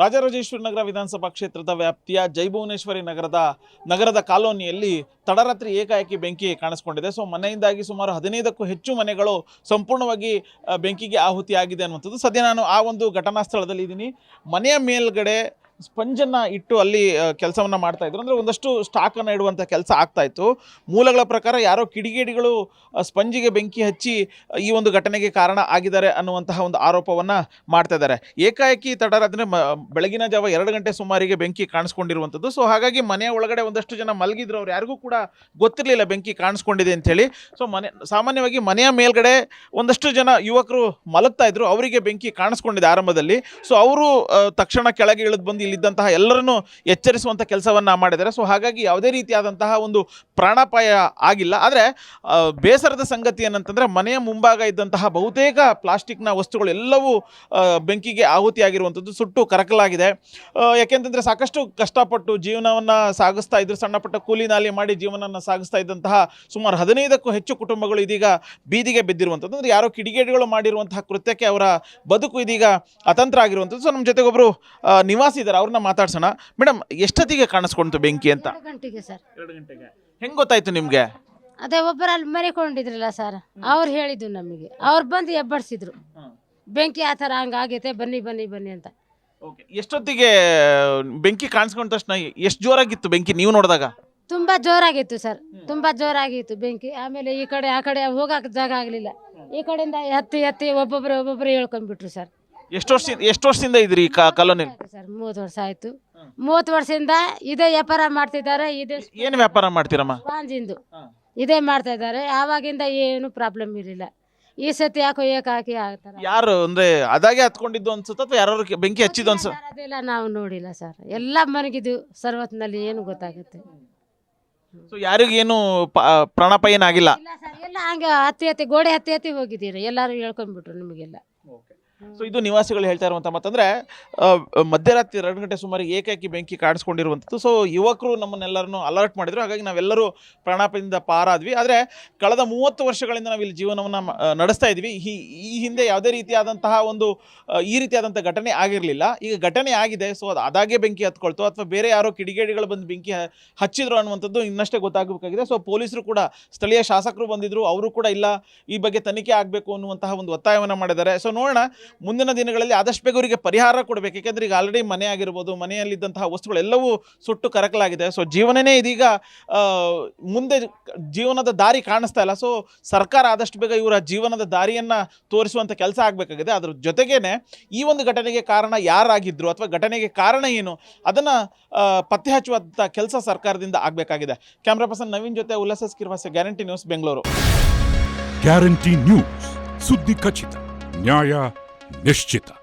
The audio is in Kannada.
ರಾಜರಾಜೇಶ್ವರಿ ನಗರ ವಿಧಾನಸಭಾ ಕ್ಷೇತ್ರದ ವ್ಯಾಪ್ತಿಯ ಜೈಭುವನೇಶ್ವರಿ ನಗರದ ನಗರದ ಕಾಲೋನಿಯಲ್ಲಿ ತಡರಾತ್ರಿ ಏಕಾಏಕಿ ಬೆಂಕಿ ಕಾಣಿಸ್ಕೊಂಡಿದೆ. ಸೊ ಮನೆಯಿಂದಾಗಿ ಸುಮಾರು ಹದಿನೈದಕ್ಕೂ ಹೆಚ್ಚು ಮನೆಗಳು ಸಂಪೂರ್ಣವಾಗಿ ಬೆಂಕಿಗೆ ಆಹುತಿಯಾಗಿದೆ ಅನ್ನುವಂಥದ್ದು. ಸದ್ಯ ನಾನು ಆ ಒಂದು ಘಟನಾ ಸ್ಥಳದಲ್ಲಿ ಇದ್ದೀನಿ ಮನೆಯ ಮೇಲ್ಗಡೆ ಸ್ಪಂಜನ್ನು ಇಟ್ಟು ಅಲ್ಲಿ ಕೆಲಸವನ್ನು ಮಾಡ್ತಾ ಇದ್ರು. ಅಂದರೆ ಒಂದಷ್ಟು ಸ್ಟಾಕನ್ನು ಇಡುವಂಥ ಕೆಲಸ ಆಗ್ತಾಯಿತ್ತು ಮೂಲಗಳ ಪ್ರಕಾರ ಯಾರೋ ಕಿಡಿಗೇಡಿಗಳು ಸ್ಪಂಜಿಗೆ ಬೆಂಕಿ ಹಚ್ಚಿ ಈ ಒಂದು ಘಟನೆಗೆ ಕಾರಣ ಆಗಿದ್ದಾರೆ ಅನ್ನುವಂತಹ ಒಂದು ಆರೋಪವನ್ನು ಮಾಡ್ತಾ ಇದ್ದಾರೆ. ಏಕಾಏಕಿ ತಡರಾತ್ರಿ ಮ, ಬೆಳಗಿನ ಜಾವ ಎರಡು ಗಂಟೆ ಸುಮಾರಿಗೆ ಬೆಂಕಿ ಕಾಣಿಸ್ಕೊಂಡಿರುವಂಥದ್ದು. ಸೊ, ಹಾಗಾಗಿ ಮನೆಯ ಒಳಗಡೆ ಒಂದಷ್ಟು ಜನ ಮಲಗಿದ್ರು. ಅವ್ರು ಯಾರಿಗೂ ಕೂಡ ಗೊತ್ತಿರಲಿಲ್ಲ ಬೆಂಕಿ ಕಾಣಿಸ್ಕೊಂಡಿದೆ ಅಂಥೇಳಿ. ಸೊ, ಮನೆ, ಸಾಮಾನ್ಯವಾಗಿ ಮನೆಯ ಮೇಲ್ಗಡೆ ಒಂದಷ್ಟು ಜನ ಯುವಕರು ಮಲಗ್ತಾ ಇದ್ರು. ಅವರಿಗೆ ಬೆಂಕಿ ಕಾಣಿಸ್ಕೊಂಡಿದೆ ಆರಂಭದಲ್ಲಿ. ಸೊ, ಅವರು ತಕ್ಷಣ ಕೆಳಗೆ ಇಳಿದು ಬಂದು ಇಲ್ಲಿದ್ದಂತಹ ಎಲ್ಲರನ್ನೂ ಎಚ್ಚರಿಸುವಂಥ ಕೆಲಸವನ್ನು ಮಾಡಿದ್ದಾರೆ. ಸೊ ಹಾಗಾಗಿ ಯಾವುದೇ ರೀತಿಯಾದಂತಹ ಒಂದು ಪ್ರಾಣಾಪಾಯ ಆಗಿಲ್ಲ. ಆದರೆ ಬೇಸರದ ಸಂಗತಿ ಏನಂತಂದರೆ, ಮನೆಯ ಮುಂಭಾಗ ಇದ್ದಂತಹ ಬಹುತೇಕ ಪ್ಲಾಸ್ಟಿಕ್ನ ವಸ್ತುಗಳು ಎಲ್ಲವೂ ಬೆಂಕಿಗೆ ಆಹುತಿಯಾಗಿರುವಂಥದ್ದು ಸುಟ್ಟು ಕರಕಲಾಗಿದೆ. ಯಾಕೆಂತಂದರೆ ಸಾಕಷ್ಟು ಕಷ್ಟಪಟ್ಟು ಜೀವನವನ್ನು ಸಾಗಿಸ್ತಾ ಇದ್ರು ಸಣ್ಣ ಪುಟ್ಟ ಕೂಲಿ ನಾಲಿ ಮಾಡಿ ಜೀವನವನ್ನು ಸಾಗಿಸ್ತಾ ಇದ್ದಂತಹ ಸುಮಾರು ಹದಿನೈದಕ್ಕೂ ಹೆಚ್ಚು ಕುಟುಂಬಗಳು ಇದೀಗ ಬೀದಿಗೆ ಬಿದ್ದಿರುವಂಥದ್ದು ಅಂದರೆ ಯಾರೋ ಕಿಡಿಗೇಡಿಗಳು ಮಾಡಿರುವಂತಹ ಕೃತ್ಯಕ್ಕೆ ಅವರ ಬದುಕು ಇದೀಗ ಅತಂತ್ರ ಆಗಿರುವಂಥದ್ದು ಸೊ ನಮ್ಮ ಜೊತೆಗೊಬ್ಬರು ನಿವಾಸಿ ಇದ್ದಾರೆ ಅವ್ರನ್ನ ಮಾತಾಡ್ಸೋಣ. ಮೇಡಮ್ ಎಷ್ಟೊತ್ತಿಗೆ ಕಾಣಿಸ್ಕೊಂತು ಬೆಂಕಿ ಅಂತ? ಎರಡು ಗಂಟೆಗೆ ಸರ್. ಎರಡು ಗಂಟೆಗೆ. ಹೆಂಗೆ ಗೊತ್ತಾಯ್ತು ನಿಮ್ಗೆ? ಅದೇ ಒಬ್ಬರು ಅಲ್ಲಿ ಮರಿಕೊಂಡಿದ್ರಲ್ಲ ಸರ್. ಅವ್ರು ಹೇಳಿದ್ರು ನಮಗೆ. ಅವ್ರು ಬಂದು ಎಬ್ಬಡಿಸಿದ್ರು ಬೆಂಕಿ ಆ ಥರ ಹಂಗಾಗೈತೆ ಬನ್ನಿ ಬನ್ನಿ ಬನ್ನಿ ಅಂತ. ಓಕೆ. ಎಷ್ಟೊತ್ತಿಗೆ ಬೆಂಕಿ ಕಾಣಿಸ್ಕೊಂಡ ತಕ್ಷಣ ಎಷ್ಟು ಜೋರಾಗಿತ್ತು ಬೆಂಕಿ ನೀವು ನೋಡಿದಾಗ? ತುಂಬಾ ಜೋರಾಗಿತ್ತು ಸರ್. ತುಂಬಾ ಜೋರಾಗಿತ್ತು ಬೆಂಕಿ. ಆಮೇಲೆ ಈ ಕಡೆ ಆ ಕಡೆ ಹೋಗಕ್ಕೆ ಜಾಗ ಆಗಲಿಲ್ಲ. ಈ ಕಡೆಯಿಂದ ಎತ್ತಿ ಎತ್ತಿ ಒಬ್ಬೊಬ್ರು ಒಬ್ಬೊಬ್ರು ಹೇಳ್ಕೊಂಡ್ಬಿಟ್ರು ಸರ್. ಎಷ್ಟು ವರ್ಷ ಎಷ್ಟು ವರ್ಷದಿಂದ ಇದ್ರಿ ಈ ಕಾಲೋನಿ? ಸರ್ ಮೂವತ್ತು ವರ್ಷ ಆಯ್ತು. ಮೂವತ್ತು ವರ್ಷದಿಂದ ಇದೇ ವ್ಯಾಪಾರ ಮಾಡ್ತಿದ್ದಾರೆ ಇದೇ ಏನು ವ್ಯಾಪಾರ ಮಾಡ್ತೀರಮ್ಮ? ಇದೇ ಮಾಡ್ತಾ ಇದ್ದಾರೆ. ಆವಾಗಿಂದ ಏನು ಪ್ರಾಬ್ಲಮ್ ಇರಲಿಲ್ಲ. ಈ ಸತಿ ಯಾಕೋ ಏಕಾಕಿ ಆಗ್ತಾರ ಯಾರು ಅಂದ್ರೆ ಅದಾಗೆ ಹತ್ಕೊಂಡಿದ್ದು ಅನ್ಸುತ್ತ ಅಥವಾ ಯಾರು ಬೆಂಕಿ ಹಚ್ಚಿದ್ದು ಅನ್ಸ ಅದೆಲ್ಲ ನಾವು ನೋಡಿಲ್ಲ ಸರ್. ಎಲ್ಲ ಮನಗಿದ್ದು ಸರ್ವತ್ನಲ್ಲಿ ಏನು ಗೊತ್ತಾಗುತ್ತೆ. ಸೊ ಯಾರಿಗೇನು ಪ- ಪ್ರಾಣಾಪಾಯ ಏನಾಗಿಲ್ಲ ಇಲ್ಲ ಸರ್ ಎಲ್ಲ ಹಂಗೆ ಹತ್ತಿ ಹತ್ತಿ ಗೋಡೆ ಹತ್ತಿ ಹತ್ತಿ ಹೋಗಿದ್ದೀರಿ. ಎಲ್ಲರೂ ಹೇಳ್ಕೊಂಡ್ಬಿಟ್ರು ನಿಮಗೆಲ್ಲ. ಸೊ ಇದು ನಿವಾಸಿಗಳು ಹೇಳ್ತಾ ಇರುವಂಥ ಮತ್ತಂದ್ರೆ ಮಧ್ಯರಾತ್ರಿ ಎರಡು ಗಂಟೆ ಸುಮಾರು ಏಕಾಏಕಿ ಬೆಂಕಿ ಕಾಣಿಸ್ಕೊಂಡಿರುವಂಥದ್ದು ಸೊ ಯುವಕರು ನಮ್ಮನ್ನೆಲ್ಲರನ್ನು ಅಲರ್ಟ್ ಮಾಡಿದ್ರು. ಹಾಗಾಗಿ ನಾವೆಲ್ಲರೂ ಪ್ರಾಣಾಪದಿಂದ ಪಾರಾದ್ವಿ. ಆದರೆ ಕಳೆದ ಮೂವತ್ತು ವರ್ಷಗಳಿಂದ ನಾವು ಇಲ್ಲಿ ಜೀವನವನ್ನು ನಡೆಸ್ತಾ ಇದ್ವಿ. ಈ ಹಿಂದೆ ಯಾವುದೇ ರೀತಿಯಾದಂತಹ ಒಂದು ಈ ರೀತಿಯಾದಂಥ ಘಟನೆ ಆಗಿರಲಿಲ್ಲ. ಈಗ ಘಟನೆ ಆಗಿದೆ. ಸೊ ಅದು ಅದಾಗೆ ಬೆಂಕಿ ಹತ್ಕೊಳ್ತು. ಅಥವಾ ಬೇರೆ ಯಾರೋ ಕಿಡಿಗೇಡಿಗಳು ಬಂದು ಬೆಂಕಿ ಹಚ್ಚಿದ್ರು ಅನ್ನುವಂಥದ್ದು ಇನ್ನಷ್ಟೇ ಗೊತ್ತಾಗಬೇಕಾಗಿದೆ. ಸೊ ಪೊಲೀಸರು ಕೂಡ, ಸ್ಥಳೀಯ ಶಾಸಕರು ಬಂದಿದ್ರು. ಅವರು ಕೂಡ ಇಲ್ಲ, ಈ ಬಗ್ಗೆ ತನಿಖೆ ಆಗಬೇಕು ಅನ್ನುವಂತಹ ಒಂದು ಒತ್ತಾಯವನ್ನು ಮಾಡಿದ್ದಾರೆ. ಸೊ ನೋಡೋಣ. ಮುಂದಿನ ದಿನಗಳಲ್ಲಿ ಆದಷ್ಟು ಬೇಗ ಅವರಿಗೆ ಪರಿಹಾರ ಕೊಡಬೇಕು. ಏಕೆಂದರೆ ಈಗ ಆಲ್ರೆಡಿ ಮನೆ ಆಗಿರ್ಬೋದು, ಮನೆಯಲ್ಲಿದ್ದಂತಹ ವಸ್ತುಗಳೆಲ್ಲವೂ ಸುಟ್ಟು ಕರಕಲಾಗಿದೆ. ಸೊ ಜೀವನನೇ ಇದೀಗ ಮುಂದೆ ಜೀವನದ ದಾರಿ ಕಾಣಿಸ್ತಾ ಇಲ್ಲ. ಸೊ ಸರ್ಕಾರ ಆದಷ್ಟು ಬೇಗ ಇವರ ಜೀವನದ ದಾರಿಯನ್ನು ತೋರಿಸುವಂಥ ಕೆಲಸ ಆಗಬೇಕಾಗಿದೆ. ಅದ್ರ ಜೊತೆಗೇ ಈ ಒಂದು ಘಟನೆಗೆ ಕಾರಣ ಯಾರಾಗಿದ್ದರು ಅಥವಾ ಘಟನೆಗೆ ಕಾರಣ ಏನು, ಅದನ್ನು ಪತ್ತೆ ಹಚ್ಚುವಂಥ ಕೆಲಸ ಸರ್ಕಾರದಿಂದ ಆಗಬೇಕಾಗಿದೆ. ಕ್ಯಾಮ್ರಾ ಪರ್ಸನ್ ನವೀನ್ ಜೊತೆ ಉಲ್ಲಾಸ ಸ್ಕಿರ್ವಾಸ guarantee news Bengaluru guarantee news ಸುದ್ದಿ ಖಚಿತ, ನ್ಯಾಯ Mesquita.